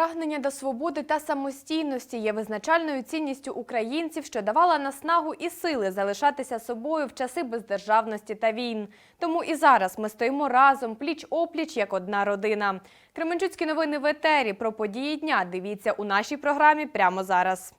Прагнення до свободи та самостійності є визначальною цінністю українців, що давала наснагу і сили залишатися собою в часи бездержавності та війн. Тому і зараз ми стоїмо разом, пліч-опліч, як одна родина. Кременчуцькі новини в етері про події дня. Дивіться у нашій програмі прямо зараз.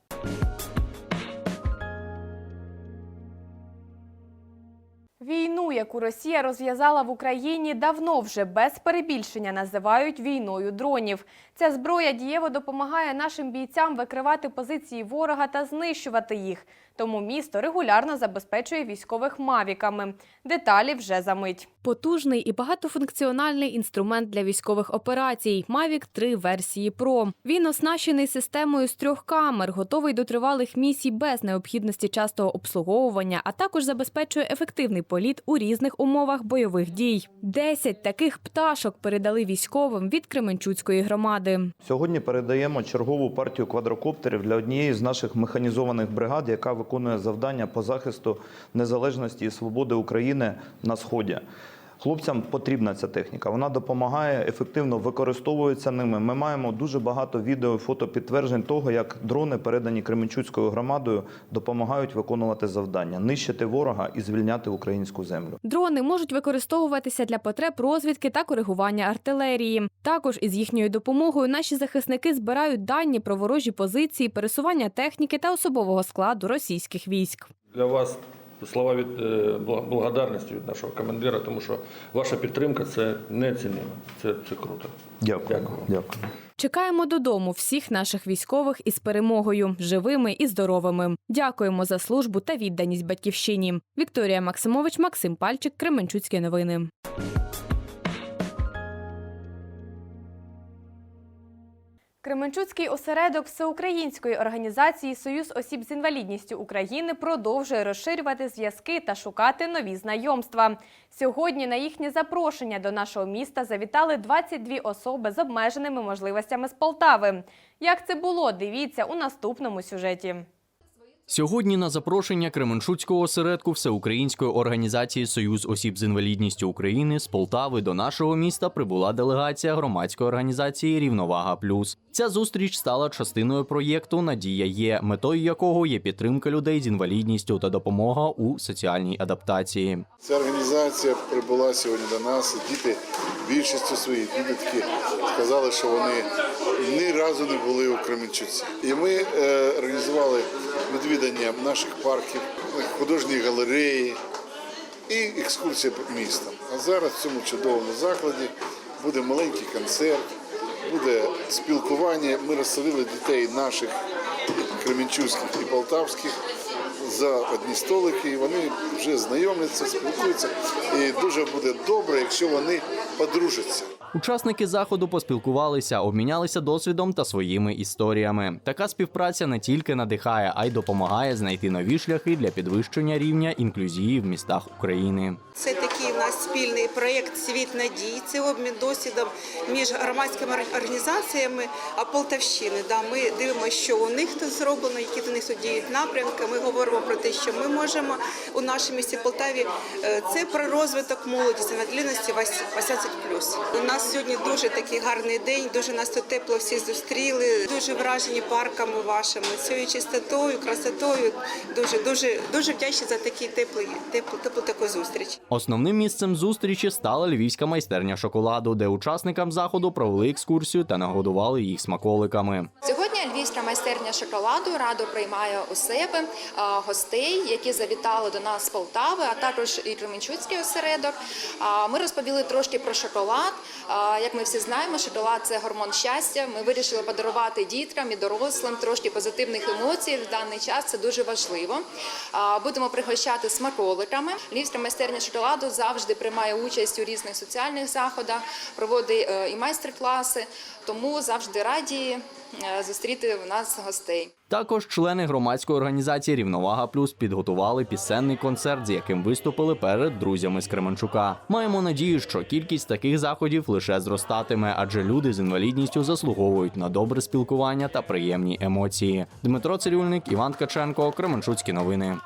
Війну, яку Росія розв'язала в Україні, давно вже без перебільшення називають війною дронів. Ця зброя дієво допомагає нашим бійцям викривати позиції ворога та знищувати їх. Тому місто регулярно забезпечує військових мавіками. Деталі вже за мить. Потужний і багатофункціональний інструмент для військових операцій Mavic 3 версії Pro. Він оснащений системою з трьох камер, готовий до тривалих місій без необхідності частого обслуговування, а також забезпечує ефективний політ у різних умовах бойових дій. Десять таких пташок передали військовим від Кременчуцької громади. Сьогодні передаємо чергову партію квадрокоптерів для однієї з наших механізованих бригад, яка виконує завдання по захисту незалежності і свободи України на сході. Хлопцям потрібна ця техніка. Вона допомагає ефективно використовується ними. Ми маємо дуже багато відео, фото підтверджень того, як дрони, передані Кременчуцькою громадою, допомагають виконувати завдання, нищити ворога і звільняти українську землю. Дрони можуть використовуватися для потреб розвідки та коригування артилерії. Також із їхньою допомогою наші захисники збирають дані про ворожі позиції, пересування техніки та особового складу російських військ. Для вас слова від е, благодарності від нашого командира, тому що ваша підтримка це неоцінимо. Це, це круто. Дякую. Дякую. Дякую. Чекаємо додому всіх наших військових із перемогою, живими і здоровими. Дякуємо за службу та відданість батьківщині. Вікторія Максимович, Максим Пальчик, Кременчуцькі новини. Кременчуцький осередок Всеукраїнської організації Союз осіб з інвалідністю України продовжує розширювати зв'язки та шукати нові знайомства. Сьогодні на їхнє запрошення до нашого міста завітали 22 особи з обмеженими можливостями з Полтави. Як це було, дивіться у наступному сюжеті. Сьогодні на запрошення Кременчуцького осередку Всеукраїнської організації Союз осіб з інвалідністю України з Полтави до нашого міста прибула делегація громадської організації Рівновага Плюс. Ця зустріч стала частиною проєкту Надія є, метою якого є підтримка людей з інвалідністю та допомога у соціальній адаптації. Ця організація прибула сьогодні до нас. Діти більшістю своїх підлітки сказали, що вони ні разу не були у Кременчуці. І ми е, організували відвідання наших парків, художньої галереї і екскурсія по містам. А зараз в цьому чудовому закладі буде маленький концерт, буде спілкування. Ми розселили дітей наших кременчуцьких і полтавських за одні столики, і вони вже знайомляться, спілкуються. І дуже буде добре, якщо вони подружаться. Учасники заходу поспілкувалися, обмінялися досвідом та своїми історіями. Така співпраця не тільки надихає, а й допомагає знайти нові шляхи для підвищення рівня інклюзії в містах України. Це спільний проєкт Світ надій. Це обмін досвідом між громадськими організаціями а Полтавщини. Да, ми дивимося, що у них тут зроблено, які до них тут діють напрямки. Ми говоримо про те, що ми можемо у нашому місті Полтаві. Е, Це про розвиток молоді молодості надлінності 18+. У нас сьогодні дуже такий гарний день. Дуже нас тут тепло всі зустріли. Дуже вражені парками вашими, цією чистотою, красотою. Дуже дуже дуже вдячні за такий теплий, теплу, теплу таку зустріч. Основним місцем зустрічі стала львівська майстерня шоколаду, де учасникам заходу провели екскурсію та нагодували їх смаколиками. Львівська майстерня шоколаду радо приймає у себе гостей, які завітали до нас з Полтави, а також і Кременчуцький осередок. Ми розповіли трошки про шоколад. Як ми всі знаємо, шоколад це гормон щастя. Ми вирішили подарувати діткам і дорослим трошки позитивних емоцій. В даний час це дуже важливо. Будемо пригощати смаколиками. Львівська майстерня шоколаду завжди приймає участь у різних соціальних заходах, проводить е, і майстер-класи. Тому завжди раді зустріти в нас гостей. Також члени громадської організації Рівновага Плюс підготували пісенний концерт, з яким виступили перед друзями з Кременчука. Маємо надію, що кількість таких заходів лише зростатиме, адже люди з інвалідністю заслуговують на добре спілкування та приємні емоції. Дмитро Цирюльник, Іван Ткаченко, Кременчуцькі новини.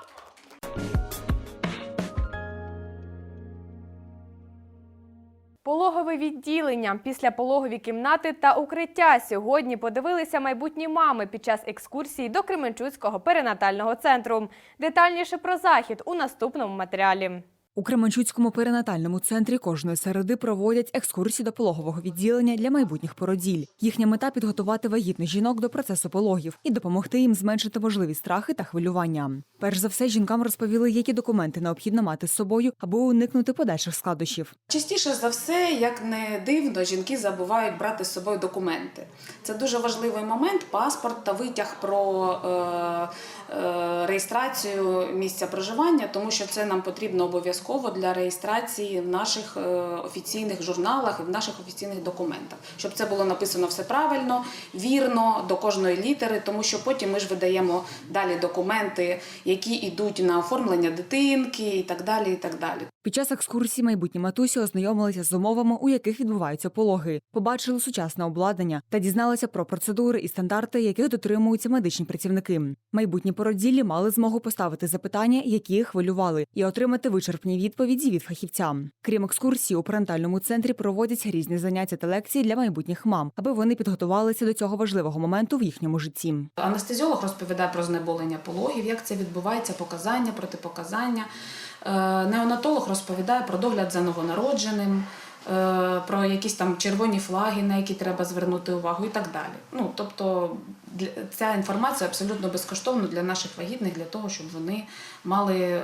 Відділення, післяпологові кімнати та укриття. Сьогодні подивилися майбутні мами під час екскурсії до Кременчуцького перинатального центру. Детальніше про захід у наступному матеріалі. У Кременчуцькому перинатальному центрі кожної середи проводять екскурсії до пологового відділення для майбутніх породіль. Їхня мета підготувати вагітних жінок до процесу пологів і допомогти їм зменшити можливі страхи та хвилювання. Перш за все, жінкам розповіли, які документи необхідно мати з собою, аби уникнути подальших складощів. Частіше за все, як не дивно, жінки забувають брати з собою документи. Це дуже важливий момент паспорт та витяг про е, е, реєстрацію місця проживання, тому що це нам потрібно обов'язково для реєстрації в наших е, офіційних журналах і в наших офіційних документах, щоб це було написано все правильно, вірно до кожної літери, тому що потім ми ж видаємо далі документи, які йдуть на оформлення дитинки і так далі. І так далі. Під час екскурсії майбутні матусі ознайомилися з умовами, у яких відбуваються пологи, побачили сучасне обладнання та дізналися про процедури і стандарти, яких дотримуються медичні працівники. Майбутні породіллі мали змогу поставити запитання, які хвилювали, і отримати вичерпні відповіді від фахівця. Крім екскурсії, у парентальному центрі проводять різні заняття та лекції для майбутніх мам, аби вони підготувалися до цього важливого моменту в їхньому житті. Анестезіолог розповідає про знеболення пологів, як це відбувається, показання, протипоказання. Е, Неонатолог розповідає про догляд за новонародженим, про якісь там червоні флаги, на які треба звернути увагу, і так далі. Ну тобто ця інформація абсолютно безкоштовна для наших вагітних, для того, щоб вони мали е,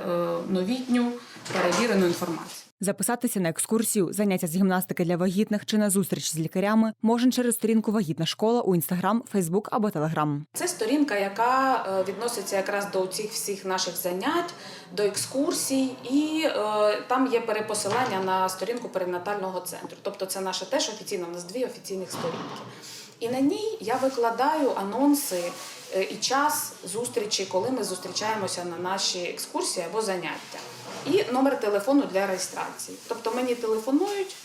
новітню перевірену інформацію. Записатися на екскурсію, заняття з гімнастики для вагітних чи на зустріч з лікарями можна через сторінку Вагітна школа у інстаграм, Фейсбук або Телеграм. Це сторінка, яка е, відноситься якраз до цих всіх наших занять, до екскурсій, і е, там є перепосилання на сторінку перинатального центру. Тобто це наше теж офіційно, у нас дві офіційних сторінки. І на ній я викладаю анонси е, і час зустрічі, коли ми зустрічаємося на наші екскурсії або заняття. І номер телефону для реєстрації. Тобто мені телефонують,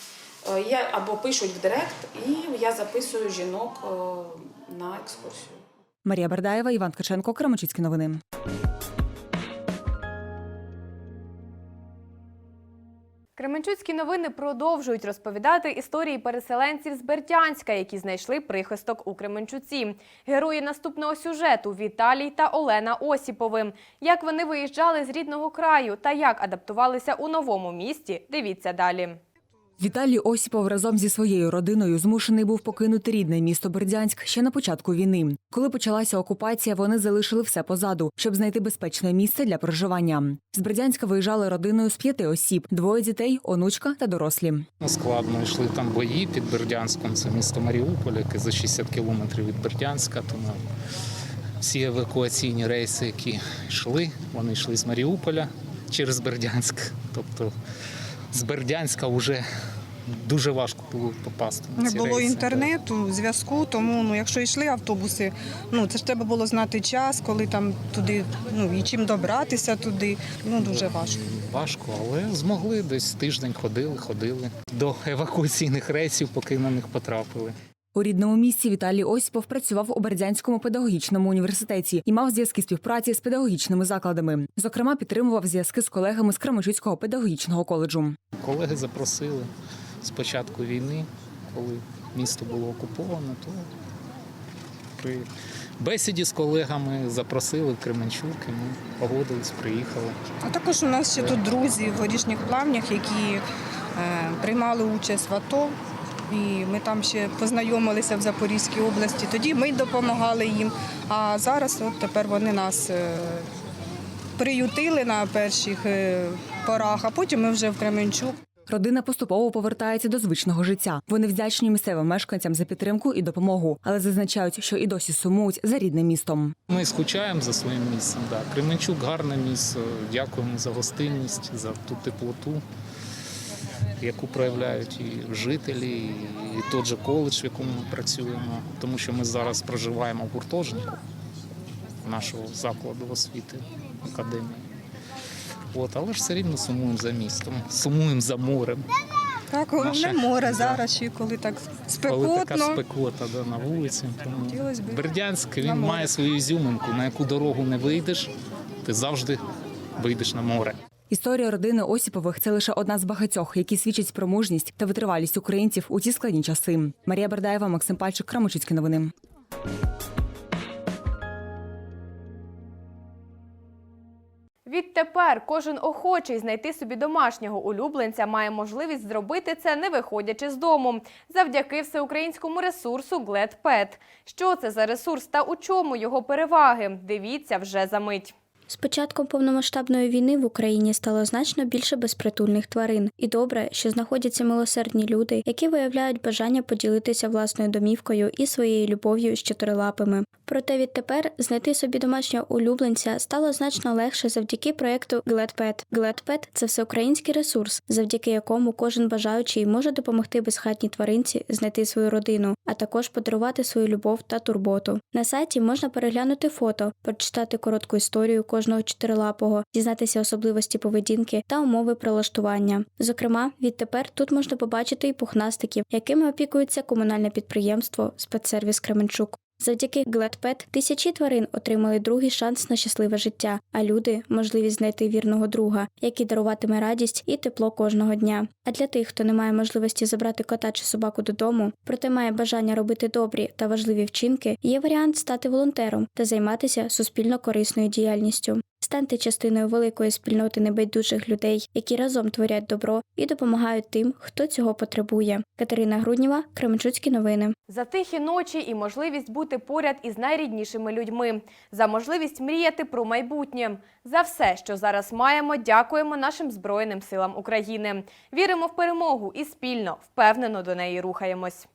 е, я або пишуть в директ, і я записую жінок е, на екскурсію. Марія Бердаєва, Іван Ткаченко, Крамачицькі новини. Кременчуцькі новини продовжують розповідати історії переселенців з Бердянська, які знайшли прихисток у Кременчуці. Герої наступного сюжету Віталій та Олена Осіпови. Як вони виїжджали з рідного краю та як адаптувалися у новому місті, дивіться далі. Віталій Осіпов разом зі своєю родиною змушений був покинути рідне місто Бердянськ ще на початку війни. Коли почалася окупація, вони залишили все позаду, щоб знайти безпечне місце для проживання. З Бердянська виїжджали родиною з п'яти осіб: двоє дітей, онучка та дорослі. Складно йшли там бої під Бердянськом, це місто Маріуполь, яке за 60 кілометрів від Бердянська. Тому всі евакуаційні рейси, які йшли, вони йшли з Маріуполя через Бердянськ. Тобто з Бердянська вже дуже важко було попасти. На Не було рейси. інтернету, зв'язку, тому ну, якщо йшли автобуси, ну це ж треба було знати час, коли там туди, ну і чим добратися туди. Ну дуже важко. Важко, але змогли десь тиждень ходили, ходили до евакуаційних рейсів, поки на них потрапили. У рідному місті Віталій Осіпов працював у Бердянському педагогічному університеті і мав зв'язки співпраці з педагогічними закладами. Зокрема, підтримував зв'язки з колегами з Кременчуцького педагогічного коледжу. Колеги запросили з початку війни, коли місто було окуповано, то при бесіді з колегами запросили в Кременчук, і ми погодились, приїхали. А також у нас ще тут друзі в горішніх плавнях, які е, приймали участь в АТО. І ми там ще познайомилися в Запорізькій області. Тоді ми допомагали їм. А зараз от тепер вони нас е, приютили на перших е, порах, а потім ми вже в Кременчук. Родина поступово повертається до звичного життя. Вони вдячні місцевим мешканцям за підтримку і допомогу, але зазначають, що і досі сумують за рідним містом. Ми скучаємо за своїм місцем. Да. Кременчук гарне місце. Дякуємо за гостинність, за ту теплоту, яку проявляють і жителі, і той же коледж, в якому ми працюємо. Тому що ми зараз проживаємо в гуртожитку нашого закладу освіти академії. От, але ж все рівно сумуємо за містом, сумуємо за морем. Так, головне Наше- море зараз, ще коли так спекотно. Коли така спекота да, на вулиці. Тому Хотілося б Бердянськ на він море. має свою ізюминку, на яку дорогу не вийдеш, ти завжди вийдеш на море. Історія родини Осіпових це лише одна з багатьох, які свідчать про мужність та витривалість українців у ці складні часи. Марія Бердаєва, Максим Пальчик, Крамочицькі новини. Відтепер кожен охочий знайти собі домашнього улюбленця має можливість зробити це, не виходячи з дому, завдяки всеукраїнському ресурсу GledPet. Що це за ресурс та у чому його переваги? Дивіться вже за мить. З початком повномасштабної війни в Україні стало значно більше безпритульних тварин, і добре, що знаходяться милосердні люди, які виявляють бажання поділитися власною домівкою і своєю любов'ю з чотирилапими. Проте відтепер знайти собі домашнього улюбленця стало значно легше завдяки проекту GledPet. GledPet – це всеукраїнський ресурс, завдяки якому кожен бажаючий може допомогти безхатній тваринці знайти свою родину, а також подарувати свою любов та турботу. На сайті можна переглянути фото, прочитати коротку історію кожного чотирилапого, дізнатися особливості поведінки та умови прилаштування. Зокрема, відтепер тут можна побачити і пухнастиків, якими опікується комунальне підприємство Спецсервіс Кременчук. Завдяки GledPet тисячі тварин отримали другий шанс на щасливе життя, а люди можливість знайти вірного друга, який даруватиме радість і тепло кожного дня. А для тих, хто не має можливості забрати кота чи собаку додому, проте має бажання робити добрі та важливі вчинки, є варіант стати волонтером та займатися суспільно корисною діяльністю. Станьте частиною великої спільноти небайдужих людей, які разом творять добро і допомагають тим, хто цього потребує. Катерина Грудніва, Кременчуцькі новини. За тихі ночі і можливість бути поряд із найріднішими людьми, за можливість мріяти про майбутнє. За все, що зараз маємо, дякуємо нашим Збройним силам України. Віримо в перемогу і спільно, впевнено до неї рухаємось.